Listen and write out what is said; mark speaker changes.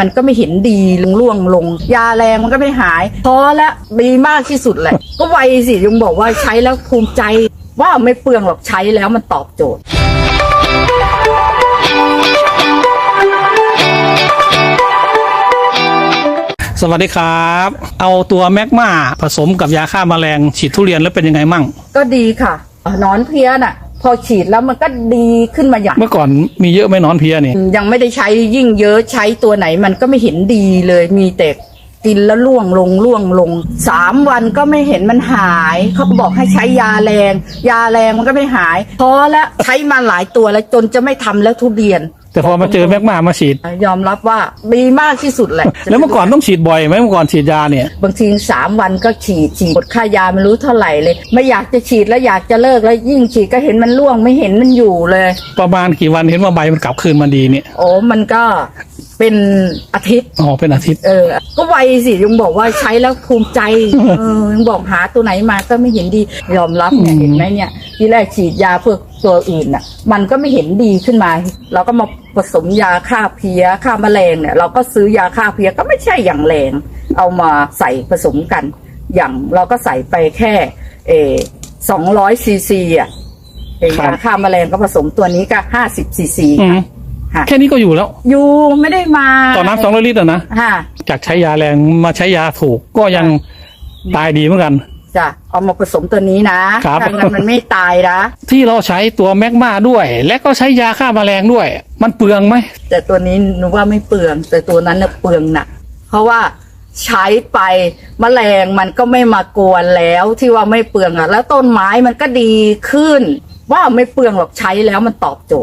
Speaker 1: มันก็ไม่เห็นดีลงล่วงลง ยาแรงมันก็ไม่หายพอแล้วดีมากที่สุดแหละ ก็ไวสิยังบอกว่าใช้แล้วภูมิใจ ว่าไม่เปลืองหรอกใช้แล้วมันตอบโจทย์
Speaker 2: สวัสดีครับ เอาตัวแมกมาผสมกับยาฆ่าแมลงฉีดทุเรียนแล้วเป็นยังไงมั่ง
Speaker 1: ก็ดีค่ะหนอนเพลี้ยน่ะ พอฉีดแล้วมันก็ดีขึ้นมาอย่าง
Speaker 2: เมื่อก่อนมีเยอะไหมหนอนเพลียนี่
Speaker 1: ยังไม่ได้ใช้ยิ่งเยอะใช้ตัวไหนมันก็ไม่เห็นดีเลยมีแต่ กินแล้วล่วงลงล่วงลงสามวันก็ไม่เห็นมันหาย เขาก็บอกให้ใช้ยาแรง ยาแรงมันก็ไม่หายพอแล้วใช้มาหลายตัวแล้วจนจะไม่ทำแล้วทุเรียน
Speaker 2: แต่พอมาเจอแมกมามาฉีด
Speaker 1: ยอมรับว่าดีมากที่สุดแหละ
Speaker 2: แล้วเมื่อก่อนต้องฉีดบ่อยไหมเมื่อก่อนฉีดยาเนี่ย
Speaker 1: บางทีสามวันก็ฉีดฉีดหมดค่ายาไม่รู้เท่าไหร่เลย ไม่อยากจะฉีดแล้วอยากจะเลิกแล้วยิ่งฉีดก็เห็นมันร่วงไม่เห็นมันอยู่เลย
Speaker 2: ประมาณกี่วันเห็นว่าใบมันกลับคืนมาดีเนี่ย
Speaker 1: โอ้มันก็ เป็นอาทิตย์
Speaker 2: อ๋อเป็นอาทิตย์
Speaker 1: เออ ก็ไวสิยังบอกว่าใช้แล้วภูมิใจเออยังบอกหาตัวไหนมาก็ไม่เห็นดียอมรับเนี่ย
Speaker 2: อืม
Speaker 1: เห็นไหมเนี่ยที่แรกฉีดยาเพื่อตัวอื่นน่ะ มันก็ไม่เห็นดีขึ้นมา เราก็มาผสมยาฆ่าเพลี้ยฆ่าแมลงเนี่ย เราก็ซื้อยาฆ่าเพลี้ยก็ไม่ใช่อย่างแรง เอามาใส่ผสมกัน อย่างเราก็ใส่ไปแค่ เอสองร้อยซีซีอะเออยาฆ่าแมลงก็ผสมตัวนี้ก็ห้าสิบซีซี
Speaker 2: อืม
Speaker 1: ค่ะ
Speaker 2: แค่นี้ก็อยู่แล้ว
Speaker 1: อยู่ไม่ได้มา
Speaker 2: ต่อน้ำสองร้อยลิตรอะนะ
Speaker 1: ค่ะ
Speaker 2: จากใช้ยาแรงมาใช้ยาถูกก็ยังตายดีเหมือนกัน
Speaker 1: จ้ะเอามาผสมตัวนี้นะครับ ถ้างั้นมันไม่ตายนะ
Speaker 2: ที่เราใช้ตัวแมกมาด้วย และก็ใช้ยาฆ่าแมลงด้วย มันเปลืองไหม
Speaker 1: แต่ตัวนี้หนูว่าไม่เปลือง แต่ตัวนั้นน่ะเปลืองหนักเพราะว่าใช้ไปแมลงมันก็ไม่มากวนแล้วที่ว่าไม่เปลืองอะแล้วต้นไม้มันก็ดีขึ้น ว่าไม่เปลืองหรอกใช้แล้วมันตอบโจทย์